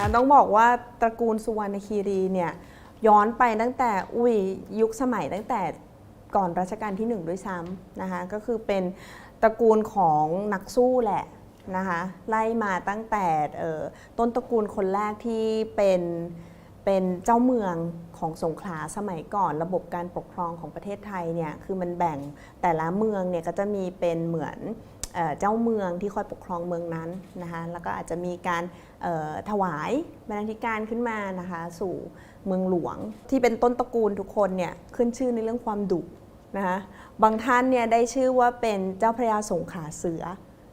นะต้องบอกว่าตระกูลสุวรรณคีรีเนี่ยย้อนไปตั้งแต่อุ้ยยุคสมัยตั้งแต่ก่อนรัชกาลที่หนึ่งด้วยซ้ำนะคะก็คือเป็นตระกูลของนักสู้แหละนะคะไล่มาตั้งแต่ต้นตระกูลคนแรกที่เป็นเป็นเจ้าเมืองของสงขลาสมัยก่อนระบบการปกครองของประเทศไทยเนี่ยคือมันแบ่งแต่ละเมืองเนี่ยก็จะมีเป็นเหมือน เจ้าเมืองที่คอยปกครองเมืองนั้นนะคะแล้วก็อาจจะมีการถวายบรรณาธิการขึ้นมานะคะสู่เมืองหลวงที่เป็นต้นตระกูลทุกคนเนี่ยขึ้นชื่อในเรื่องความดุนะคะบางท่านเนี่ยได้ชื่อว่าเป็นเจ้าพระยาสงขาเสือ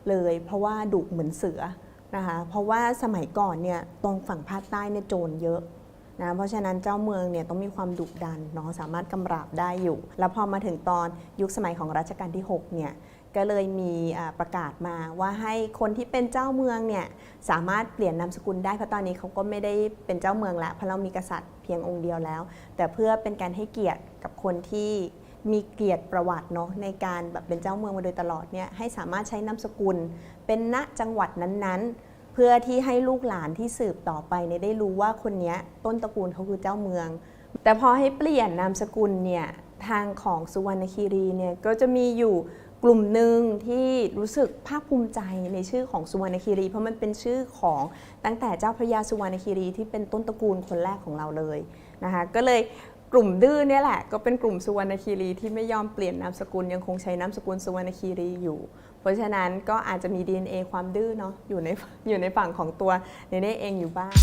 เลย เพราะว่าดุเหมือนเสือนะคะเพราะว่าสมัยก่อนเนี่ยตรงฝั่งภาคใต้เนี่ยโจรเยอะ นะเพราะฉะนั้นเจ้าเมืองเนี่ยต้องมีความดุดันเนาะสามารถกำราบได้อยู่ แล้วพอมาถึงตอนยุคสมัยของรัชกาลที่6เนี่ยก็เลยมีประกาศมาว่าให้คนที่เป็นเจ้าเมืองเนี่ยสามารถเปลี่ยนนามสกุลได้เพราะตอนนี้เขาก็ไม่ได้เป็นเจ้าเมืองแล้วเพราะเรามีกษัตริย์เพียงองค์เดียวแล้ว แต่เพื่อเป็นการให้เกียรติกับคนที่มีเกียรติประวัติเนาะในการแบบเป็นเจ้าเมืองมาโดยตลอดเนี่ยให้สามารถใช้นามสกุล เป็นณจังหวัดนั้นๆ พื่อที่ให้ลูกหลานที่สืบต่อไปเนี่ยได้รู้ว่าคนนี้ต้นตระกูลเขาคือเจ้าเมือง แต่พอให้เปลี่ยนนามสกุลเนี่ยทางของสุวรรณคีรีเนี่ยก็จะมีอยู่กลุ่มหนึ่งที่รู้สึกภาคภูมิใจในชื่อของสุวรรณคีรี เพราะมันเป็นชื่อของตั้งแต่เจ้าพระยาสุวรรณคีรีที่เป็นต้นตระกูลคนแรกของเราเลยนะคะก็เลย กลุ่มดื้อเนี่ยแหละก็เป็นกลุ่มสุวรรณคีรีที่ไม่ยอมเปลี่ยนนามสกุลยังคงใช้นามสกุลสุวรรณคีรีอยู่ เพราะฉะนั้นก็อาจจะมี DNA ความดื้อเนาะอยู่ในอยู่ในฝั่งของตัวเนเน่เองอยู่บ้าง